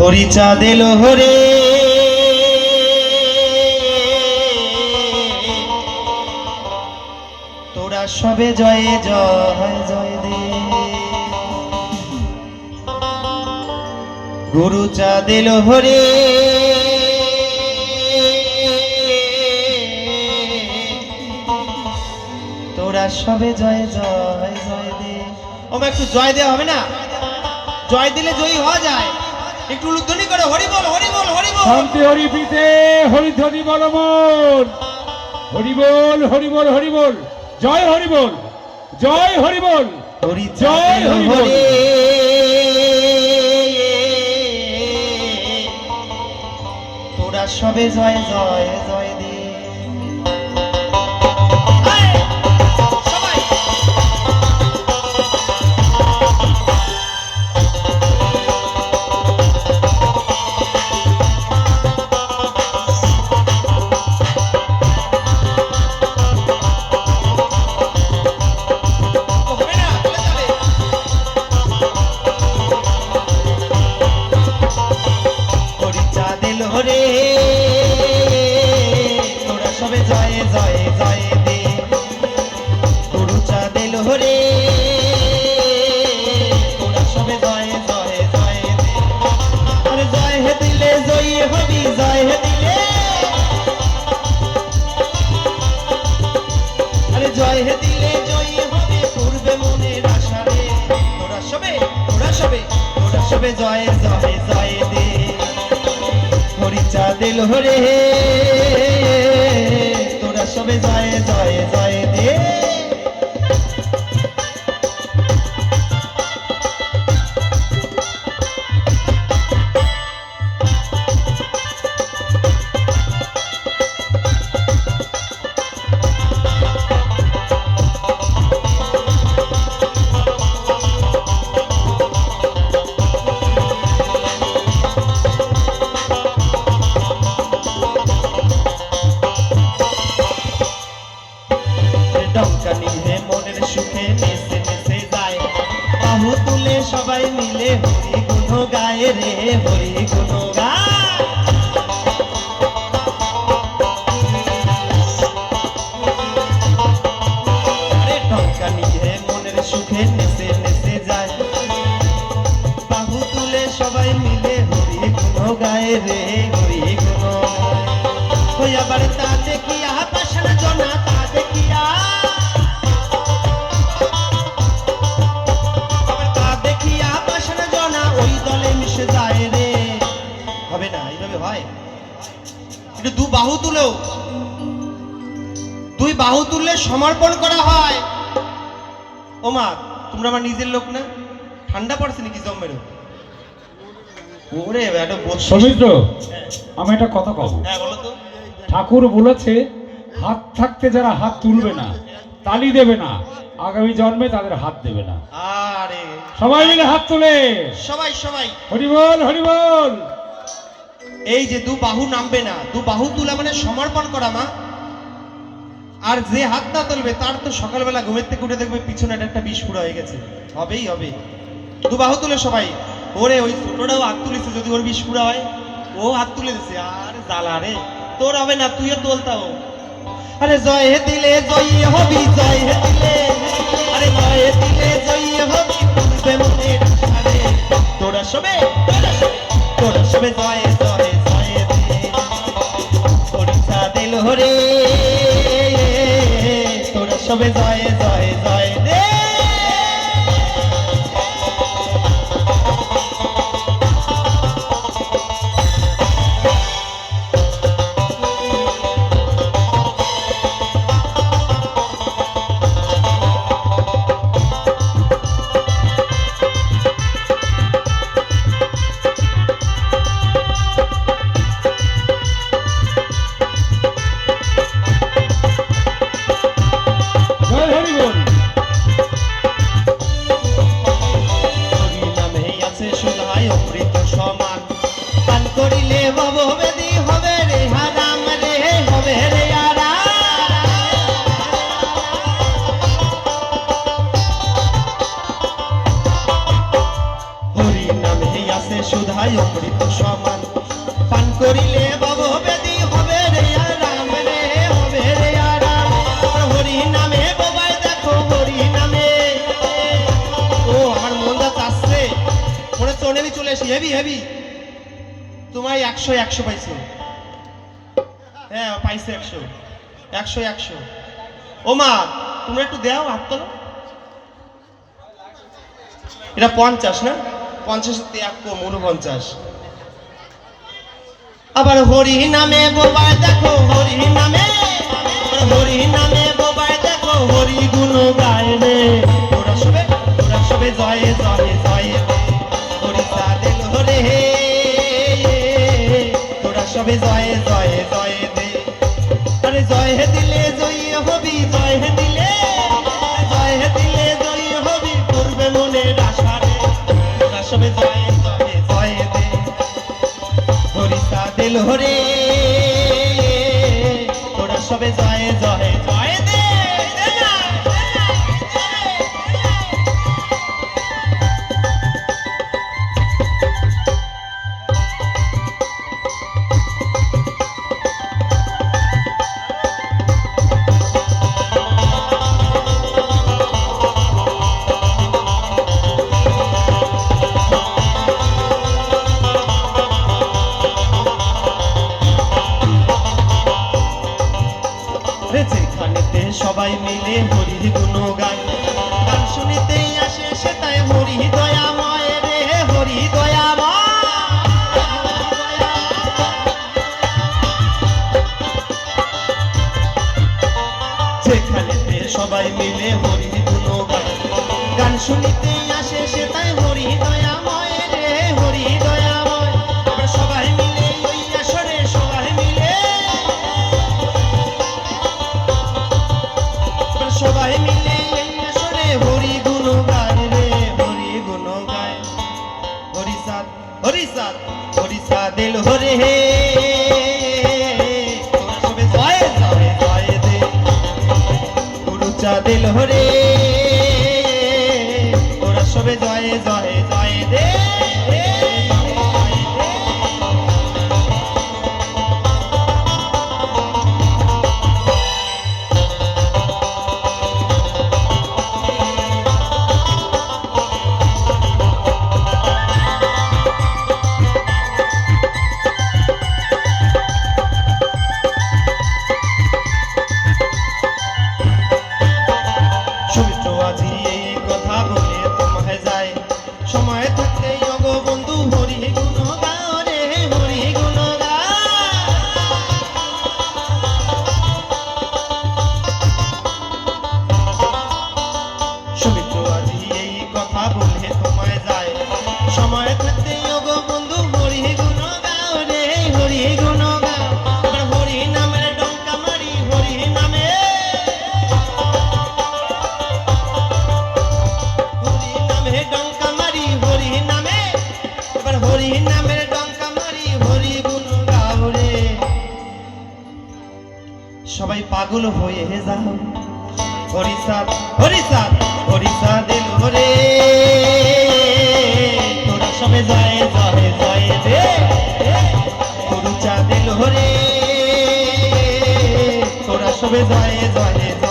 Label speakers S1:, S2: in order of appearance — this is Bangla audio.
S1: হরি চাঁদেল হরে। তোরা সবে জয়ে জয় জয় দে। গুরু চাঁদেল হরে। তোরা সবে জয় জয় জয় দে। ও একটু জয় দেওয়া হবে না? জয় দিলে জয়ী হওয়া যায়। একটু উলুধ্বনি করে হরি বল হরি বল হরি বল।
S2: শান্তি হরি পিতে হরি ধ্বনি বল মন হরি বল হরি বল হরি বল জয় হরি বল জয় হরি বল
S1: হরি
S2: জয় হরি বল।
S1: তোরা সবে জয় জয়। সবে জয় জয় জয় দে হরিচা দিল হরে তোরা সবে জয় জয় জয় সবাই মিলে হরি গুণ গায়ে। রে হরি গুণ গায় সুখে নেচে হয় একটু দু বাহু তুলেও দুই বাহু তুললে সমর্পণ করা হয়। ও মা তোমরা আমার নিজের লোক না? ঠান্ডা পড়ছে নাকি জম্মেরও? ওরে একটা
S2: সৌমিত্র আমি একটা কথা কব।
S1: হ্যাঁ বলো তো।
S2: ঠাকুর বলেছে হাত থাকতে যারা হাত তুলবে না তালি দেবে না। আগামী জন্মে তাদের হাত দেবে না।
S1: আরে।
S2: সবাই মিলে হাত তুলে।
S1: সবাই সবাই।
S2: হরি বল হরি বল
S1: এই যে দু বাহু নামবে না, দু বাহু তুলা মানে সমর্পণ করা মা। আর যে হাত না তুলবে, তার তো সকালবেলা ঘুমের থেকে উঠে দেখবে পিছনে একটা বিষ পুরা হয়ে গেছে। হবেই, হবে। দু বাহু তুলে সবাই। ওরে, ওই ছোটটাও হাত তুলেছে, যদি ওর বিষ পুরা হয়। ও হাত তুলে দিছে। আর জ্বালা রে। তোর হবে না, তুইও তোলতাও আরে জয় হে দিলে জয়ী হবি, জয় হে দিলে আরে জয় হে দিলে জয়ী হবি পূর্বে মনে আরে তোরা সবে তোরা সবে জয় দিল হরে। তোরা সবে জয় জয় জয় দে সমান। পান করিলে ভববেদি হবে রে হারাম রে হবে রে হরি নামে আছে সুধায় অমৃত সমান। পান করিলে ভববেদি হেভি হেভি। তোমায় একশো একশো পাইছো। হ্যাঁ পাইছে একশো। একশো একশো। ও মা, তোমরা একটু দেও হাত তোলো। এটা পঞ্চাশ, না? পঞ্চাশ ত্যাগ কম, উনপঞ্চাশ। আবার হরি নামে বোবায় দেখো, হরি নামে। হরি নামে বোবায় দেখো, হরি শহরে সবাই মিলে হরি গুণ গায় গান শুনিতেই আসে সে তাই হরি দয়াময় রে হরি সবাই মিলে হরি গুণ গায় গান শুনিতেই আসে সে তাই হরি ধরে ওরা সবে জয়ে জয়ে পাগল হয়ে যাও। হরিষা হরিষা হরিষা দিল হরে তোর সবে যায় যাবে যায় যে তোর চাঁদেল হরে তোরা সবে যায় যায়